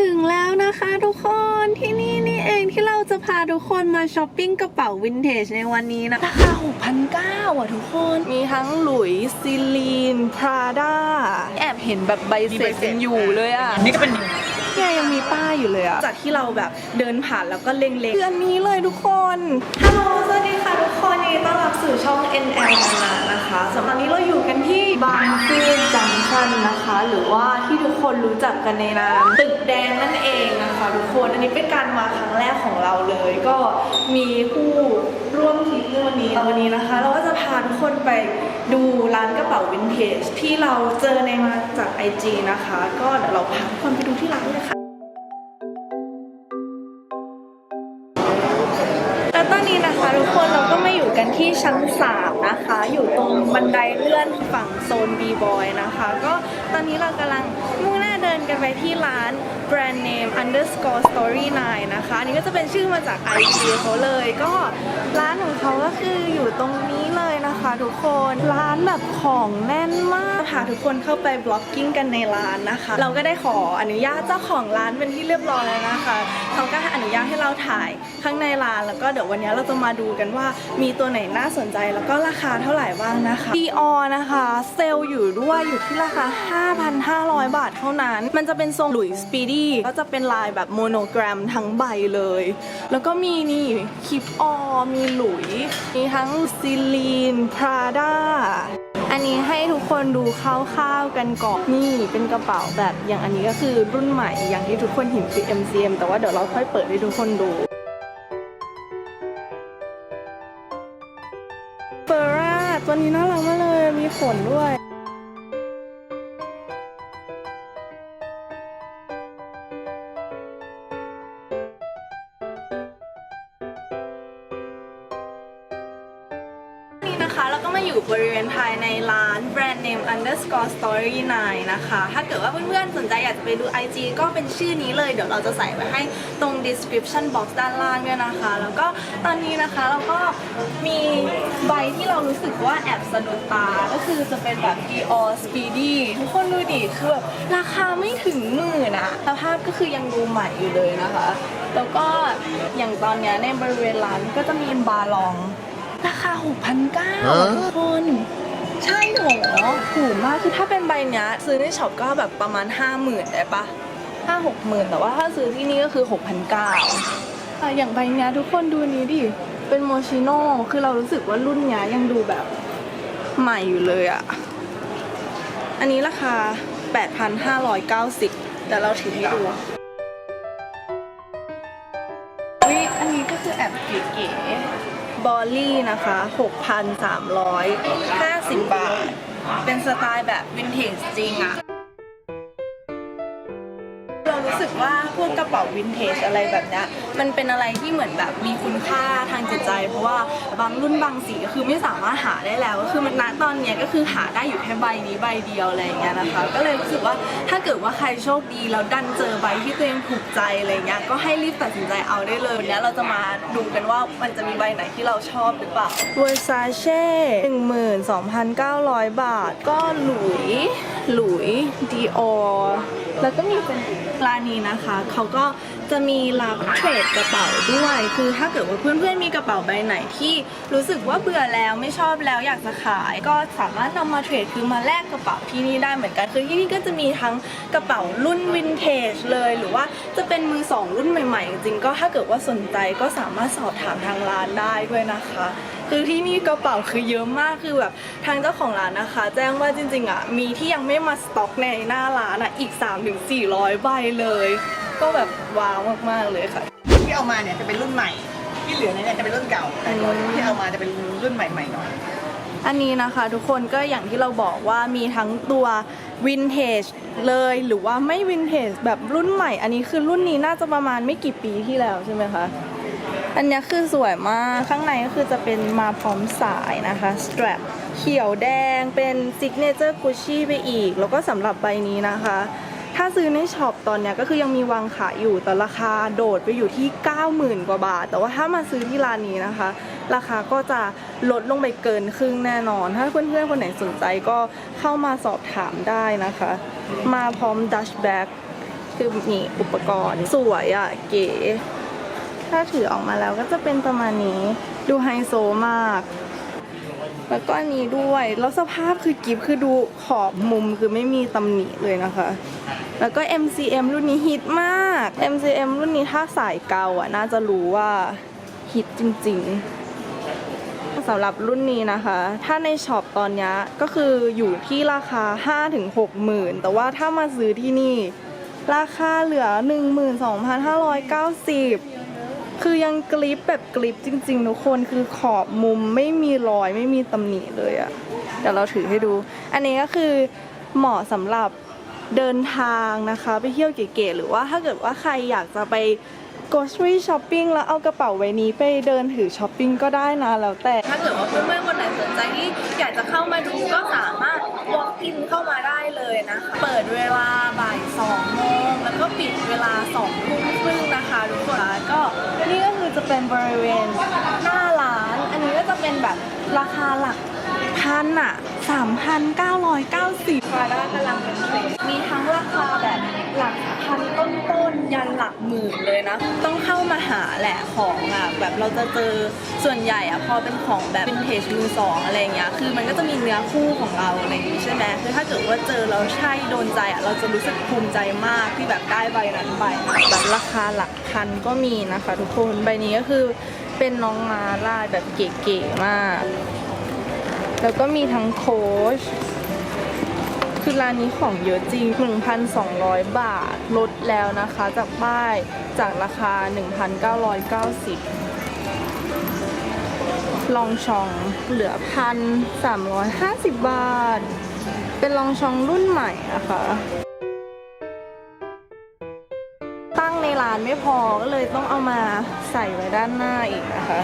ถึงแล้วนะคะทุกคนที่นี่นี่เองที่เราจะพาทุกคนมาช้อปปิ้งกระเป๋าวินเทจในวันนี้นะราคา6,900อะทุกคน มีทั้งหลุยซิลีนพราด้าแอบเห็นแบบใบเสร็จยังอยู่เลยอะ นี่ก็เป็นเนี่ยยังมีป้ายอยู่เลยอะจากที่เราแบบเดินผ่านแล้วก็เล็งๆคืออันนี้เลยทุกคน ฮัลโหล สวัสดีค่ะทุกคนยินดีต้อนรับสู่ช่อง NL นานะคะสำหรับนี้เราอยู่กันที่บางซื่อจังชั นนะคะ หรือว่าที่ทุกคนรู้จักกันในนามตึกแดงนั่นเองนะคะทุกคนอันนี้เป็นการมาครั้งแรกของเราเลย ก็มีผู้ร่วมทริปในวันนี้วันนี้นะคะ เราก็จะพาทุกคนไปดูร้านกระเป๋าวินเทจที่เราเจอในมาจาก IG นะคะ ก็เดี๋ยวเราพาทุกคนไปดูที่ร้านเลยค่ะ ทุกคนเราก็มาอยู่กันที่ชั้นสามนะคะ อยู่ตรงบันไดเลื่อนฝั่งโซนบีบอยนะคะ ก็ตอนนี้เรากำลังมุ่งหน้าเดินกันไปที่ร้าน brand name underscore story 9นะคะอันนี้ก็จะเป็นชื่อมาจาก IG เขาเลย ก็ร้านของเขาก็คืออยู่ตรงนี้เลยนะคะทุกคนร้านแบบของแน่นมากพาทุกคนเข้าไปบล็อกกิ้งกันในร้านนะคะ เราก็ได้ขออนุญาตเจ้าของร้านเป็นที่เรียบร้อยแล้วนะคะเขาก็อนุญาตให้เราถ่ายข้างในร้านแล้วก็เดี๋ยววันนี้เราจะมาดูกันว่ามีตัวไหนน่าสนใจแล้วก็ราคาเท่าไหร่บ้างนะคะ Dior นะคะเซลล์อยู่ด้วยอยู่ที่ราคา 5,500 บาทเท่านั้น มันจะเป็นทรงหลุยส์ปีดีก็จะเป็นลายแบบโมโนแกรมทั้งใบเลย แล้วก็มีนี่คิปออมีหลุย มีทั้งซิลีนพราด้าอันนี้ให้ทุกคนดูคร่าวๆกันก่อนนี่เป็นกระเป๋าแบบอย่างอันนี้ก็คือรุ่นใหม่อย่างที่ทุกคนเห็นคือ MCM แต่ว่าเดี๋ยวเราค่อยเปิดให้ทุกคนดูเฟอร่าตัวนี้น่ารักมากเลยมีขนด้วย underscore story 9นะคะ ถ้าเกิดว่าเพื่อนๆ สนใจอยากจะไปดู IG ก็เป็นชื่อนี้เลย เดี๋ยวเราจะใส่ไว้ให้ตรง description box ด้านล่างด้วยนะคะ แล้วก็ตอนนี้นะคะเราก็มีใบที่เรารู้สึกว่าแอบสะดุดตา ก็คือจะเป็นแบบ Dior Speedy ทุกคนดูดิคือแบบราคาไม่ถึงหมื่นอะสภาพก็คือยังดูใหม่อยู่เลยนะคะ แล้วก็อย่างตอนเนี้ยในบริเวณร้านก็จะมีบาลองราคา6,900ทุกคน ใช่เหรอถูกมากคือถ้าเป็นใบเนี้ยซื้อในช็อปก็แบบประมาณ 50,000ได้ปะห้าหกหมื่นแต่ว่าถ้าซื้อที่นี่ก็คือ 6,900อะอย่างใบเนี้ยทุกคนดูนี้ดิ เป็นโมชิโน่คือเรารู้สึกว่ารุ่นเนี้ยยังดูแบบใหม่อยู่เลยอะอันนี้ราคา 8,590 แต่เราถือให้ดูวิอันนี้ก็คือแอบเก๋ๆบอลลี่นะคะ 6,350 บาท เป็นสไตล์แบบวินเทจจริงอะ รู้สึกว่าพวกกระเป๋าวินเทจอะไรแบบเนี้ยมันเป็นอะไรที่เหมือนแบบมีคุณค่าทางจิตใจ เพราะว่าบางรุ่นบางสีก็คือไม่สามารถหาได้แล้วก็คือมันณตอนเนี้ยก็คือหาได้อยู่แค่ใบนี้ใบเดียวอะไรอย่างเงี้ยนะคะ ก็เลยรู้สึกว่าถ้าเกิดว่าใครโชคดีแล้วดันเจอใบที่ตัวเองถูกใจอะไรเงี้ยก็ให้รีบตัดสินใจเอาได้เลยวันนี้เราจะมาดูกันว่ามันจะมีใบไหนที่เราชอบหรือเปล่า Versace 12,900 บาท ก็หลุยหลุย Dior แล้วก็มีเป็นร้านนี้นะคะ เขาก็จะมีรับเทรดกระเป๋าด้วย คือถ้าเกิดว่าเพื่อนๆมีกระเป๋าใบไหนที่รู้สึกว่าเบื่อแล้วไม่ชอบแล้วอยากจะขาย ก็สามารถนำมาเทรดคือมาแลกกระเป๋าที่นี่ได้เหมือนกัน คือที่นี่ก็จะมีทั้งกระเป๋ารุ่นวินเทจเลย หรือว่าจะเป็นมือสองรุ่นใหม่ๆ จริงก็ถ้าเกิดว่าสนใจก็สามารถสอบถามทางร้านได้ด้วยนะคะ คือที่นี่กระเป๋าคือเยอะมากคือแบบทางเจ้าของร้านนะคะ แจ้งว่าจริงๆอะมีที่ยังไม่มาสต็อกในหน้าร้านอะอีก 3-400 ใบเลย ก็แบบว้าวมากๆเลยค่ะ ที่เอามาเนี่ยจะเป็นรุ่นใหม่ ที่เหลือเนี่ยจะเป็นรุ่นเก่าแต่ตัวที่เอามาจะเป็นรุ่นใหม่ๆหน่อย อันนี้นะคะทุกคนก็อย่างที่เราบอกว่ามีทั้งตัววินเทจเลยหรือว่าไม่วินเทจแบบรุ่นใหม่ อันนี้คือรุ่นนี้น่าจะประมาณไม่กี่ปีที่แล้วใช่ไหมคะ อันนี้คือสวยมาก ข้างในก็คือจะเป็นมาพร้อมสายนะคะ strap เขียวแดงเป็นซิกเนเจอร์กุชชี่ไปอีก แล้วก็สำหรับใบนี้นะคะ ถ้าซื้อในช็อปตอนเนี้ยก็คือยังมีวางขายอยู่แต่ราคาโดดไปอยู่ที่ 90,000 กว่าบาท แต่ว่าถ้ามาซื้อที่ร้านนี้นะคะ ราคาก็จะลดลงไปเกินครึ่งแน่นอน ถ้าเพื่อนๆคนไหนสนใจก็เข้ามาสอบถามได้นะคะ มาพร้อมดัชแบ็กคือมีอุปกรณ์สวยอะเก๋ ถ้าถือออกมาแล้วก็จะเป็นประมาณนี้ดูไฮโซมาก แล้วก็อันนี้ด้วยแล้วสภาพคือกิฟคือดูขอบมุมคือไม่มีตำหนิเลยนะคะ แล้วก็ MCM รุ่นนี้ฮิตมาก MCM รุ่นนี้ถ้าสายเกาอะน่าจะรู้ว่าฮิตจริง ๆสำหรับรุ่นนี้นะคะ ถ้าในช็อปตอนนี้ก็คืออยู่ที่ราคา 5-6หมื่น แต่ว่าถ้ามาซื้อที่นี่ ราคาเหลือ 12,590 คือยังกริปแบบกริปจริงๆทุกคนคือขอบมุมไม่มีรอยไม่มีตำหนิเลยอะเดี๋ยวเราถือให้ดู อันนี้ก็คือเหมาะสำหรับเดินทางนะคะ ไปเที่ยวเก๋ๆหรือว่าถ้าเกิดว่าใครอยากจะไป grocery shopping แล้วเอากระเป๋าไว้นี้ไปเดินถือช้อปปิ้งก็ได้นะแล้วแต่ ถ้าเกิดว่าเพื่อนๆคนไหนสนใจที่อยากจะเข้ามาดูก็สามารถ walk in เข้ามาได้เลยนะคะ เปิดเวลาบ่าย2โมงแล้วก็ปิดเวลา2ทุ่ม นะคะทุกคนก็นี่ก็คือจะเป็นบริเวณหน้าร้าน อันนี้ก็จะเป็นแบบราคาหลักพันอะ 3,990ค่ะแล้วก็กำลังเป็นเทรนด์มีทั้งราคาแบบหลักพันต้นๆยันหลักหมื่นเลยนะ ต้องเข้ามาหาแหละของอะแบบเราจะเจอส่วนใหญ่อะพอเป็นของแบบเป็นเพจมือสองอะไรเงี้ยคือมันก็จะมีเนื้อคู่ของเราอะไรอย่างงี้ใช่ไหมคือถ้าเกิดว่าเจอเราใช่โดนใจอะเราจะรู้สึกภูมิใจมากที่แบบได้ใบนั้นไปแบบราคาหลักพันก็มีนะคะ ทุกคนใบนี้ก็คือเป็นน้องมาลายแบบเก๋ๆมาก แล้วก็มีทั้งโค้ช คือร้านนี้ของเยอะจริง 1,200 บาท ลดแล้วนะคะ จากป้ายจากราคา 1,990 ลองชองเหลือ 1,350 บาท เป็นลองชองรุ่นใหม่นะคะตั้งในร้านไม่พอก็เลยต้องเอามาใส่ไว้ด้านหน้าอีกนะคะ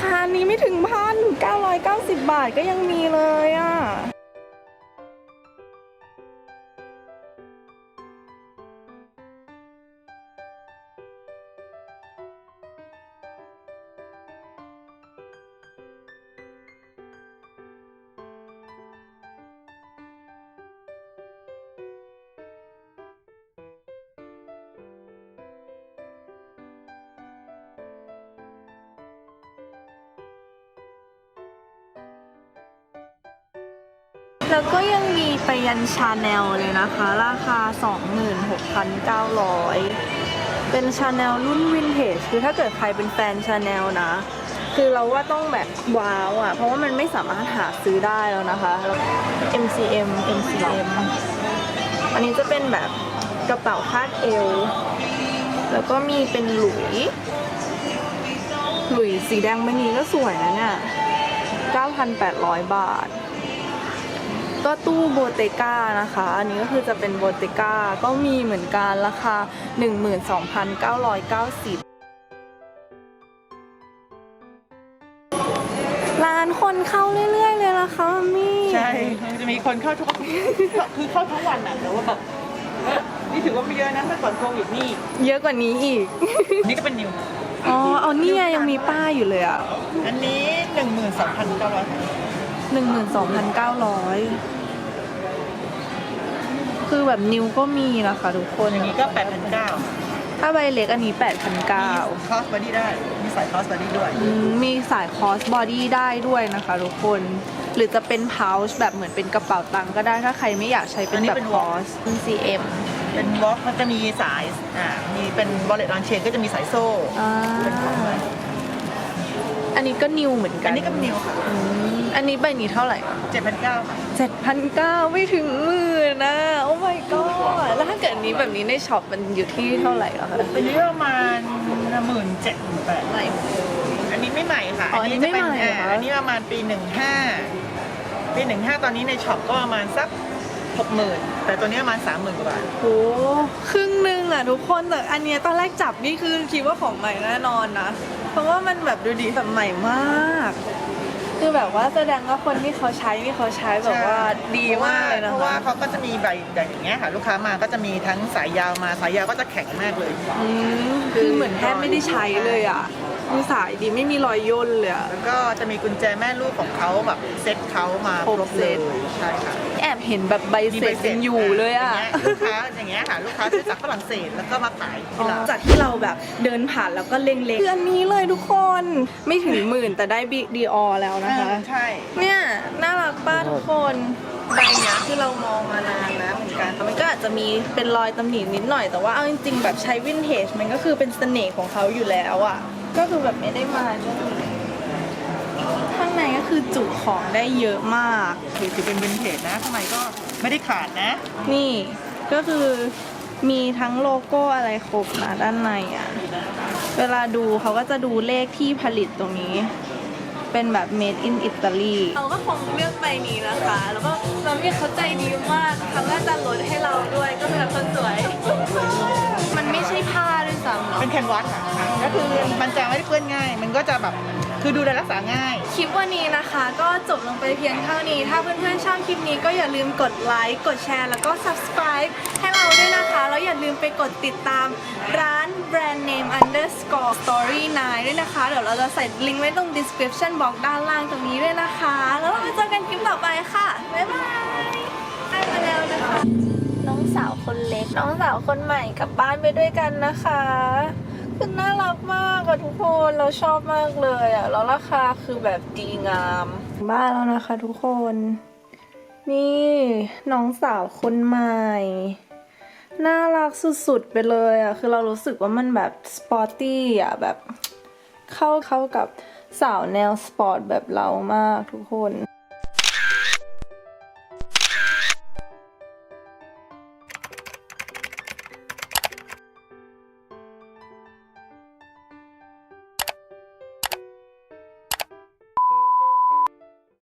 ราคานี้ไม่ถึงพัน990 บาทก็ยังมีเลยอะ แล้วก็ยังมีไปยันชาแนลเลยนะคะ ราคา 26,900 เป็นชาแนลรุ่นวินเทจคือถ้าเกิดใครเป็นแฟนชาแนลนะ คือเราว่าต้องแบบว้าวอะ เพราะว่ามันไม่สามารถหาซื้อได้แล้วนะคะ MCM MCM อันนี้จะเป็นแบบกระเป๋าคาดเอว แล้วก็มีเป็นหลุย หลุยสีแดงใบนี้ก็สวยนะเนี่ย 9,800 บาท ก็ตู้โบเตก้านะคะ อันนี้ก็คือจะเป็นโบเตก้าก็มีเหมือนกันราคา 12,990ร้านคนเข้าเรื่อย ๆ เลยล่ะคะมัมมี่ ใช่มันจะมีคนเข้าทุกคือเข้าทั้งวันอะแต่ว่าแบบเออนี่ถือว่าไม่เยอะนะเมื่อก่อนโควิดนี่ เยอะกว่านี้อีก นี่ก็เป็นนิว อ๋อ เอานี่ไงยังมีป้ายอยู่เลยอะ อันนี้หนึ่งหมื่นสองพันเก้าร้อย 12,900คือแบบนิวก็มีนะคะทุกคน อย่างนี้ก็แปดพันเก้าถ้าใบเล็กอันนี้8,900คอสบอดี้ได้ มีสายคอสบอดี้ด้วยอืมมีสายคอสบอดี้ได้ด้วยนะคะทุกคน หรือจะเป็นพาวช์แบบเหมือนเป็นกระเป๋าตังค์ก็ได้ ถ้าใครไม่อยากใช้เป็นแบบคอส CM เป็นวอล์กมันจะมีสาย อ่า มีเป็นบอลเลตออนเชนก็จะมีสายโซ่อ่าเป็นของอะไรอันนี้ก็นิวเหมือนกัอันนนี้ก็เป็นนิวค่ะ อืมอันนี้ใบนี้เท่าไหร่เจ็ดพันเก้าค่ะ7,900ไม่ถึงหมื่นนะโอ้ my god แล้วถ้าเกิดอันนี้แบบนี้ในช็อปมันอยู่ที่เท่าไหร่เหรอคะอันนี้ประมาณหมื่นเจ็ดหมื่นแปดไหนอันนี้ไม่ใหม่ค่ะอ๋ออันนี้ไม่ใหม่เหรอคะอันนี้ประมาณปีหนึ่งห้าปีหนึ่งห้าตอนนี้ในช็อปก็ประมาณสักหกหมื่นแต่ตัวนี้ประมาณสามหมื่นกว่าบาทโอ้ครึ่งหนึ่งอะทุกคนแต่อันเนี้ยตอนแรกจับนี่คือคิดว่าของใหม่แน่นอนนะ เพราะว่ามันแบบดูดีแบบใหม่มาก คือแบบว่าแสดงว่าคนที่เขาใช้นี่เขาใช้แบบว่าดีมากเลยนะเพราะว่าคะเขาก็จะมีใบแบบอย่างเงี้ยค่ะ ลูกค้ามาก็จะมีทั้งสายยาวมาสายยาวก็จะแข็งมากเลย อืมคือเหมือนแทบไม่ได้ใช้เลยอะ มีสายดีไม่มีรอยย่นเลยอะ แล้วก็จะมีกุญแจแม่ลูกของเขาแบบเซ็ตเขามาครบครบเซ็เลยตใช่ค่ะแอบเห็นแบบใบเสร็จยังอยู่เลยอะางงี้ลูกค้าอย่างเงี้ยค่ะ ลูกค้าซื้อจากฝรั่งเศสแล้วก็มาขายที่ร้าน จากที่เราแบบเดินผ่านแล้วก็เล็งๆคืออันนี้เลยทุกคนไม่ถึงหมื่นแต่ได้บีดีออแล้วนะคะ ใช่เนี่ยน่ารักป้าทุกคนใบเนี้ยคือเรามองมานานแล้วเหมือนกันแต่มันก็อาจจะมีเป็นรอยตำหนินิดหน่อยแต่ว่าเอาจริงๆแบบใช้วินเทจมันก็คือเป็นเสน่ห์ของเขาอยู่แล้วอะ ก็คือแบบไม่ได้มาก็คือข้างในก็คือจุของได้เยอะมาก ถือถือเป็นวินเทจนะข้างในก็ไม่ได้ขาดนะ นี่ก็คือมีทั้งโลโก้อะไรครบนะด้านในอะ เวลาดูเขาก็จะดูเลขที่ผลิตตรงนี้ เป็นแบบ made in Italy เราก็คงเลือกใบนี้นะคะ แล้วก็เราเรียกเขาใจดีมากเขาก็จะลดให้เราด้วยก็คือแบบคนสวย มันไม่ใช่ผ้าด้วยซ้ำ เป็นแคนวาสค่ะก็คือมันจะไม่ได้เปื้อนง่าย มันก็จะแบบคือดูแลรักษาง่าย คลิปวันนี้นะคะ ก็จบลงไปเพียงเท่านี้ ถ้าเพื่อนๆชอบคลิปนี้ก็อย่าลืมกดไลค์กดแชร์แล้วก็ subscribe ให้เราด้วยนะคะ แล้วอย่าลืมไปกดติดตามร้าน brand name underscore story 9ด้วยนะคะ เดี๋ยวเราจะใส่ลิงก์ไว้ตรง description box ด้านล่างตรงนี้ด้วยนะคะ แล้วเราไปเจอกันคลิปต่อไปค่ะบ๊ายบายไปมาแล้วนะคะ น้องสาวคน น้องสาวคนใหม่กลับบ้านไปด้วยกันนะคะคือน่ารักมากอะทุกคนเราชอบมากเลยอะแล้วราคาคือแบบดีงามบ้านแล้วนะคะทุกคน นี่น้องสาวคนใหม่น่ารักสุดๆไปเลยอะคือเรารู้สึกว่ามันแบบสปอร์ตี้อะแบบเข้าเข้ากับสาวแนวสปอร์ตแบบเรามากทุกคน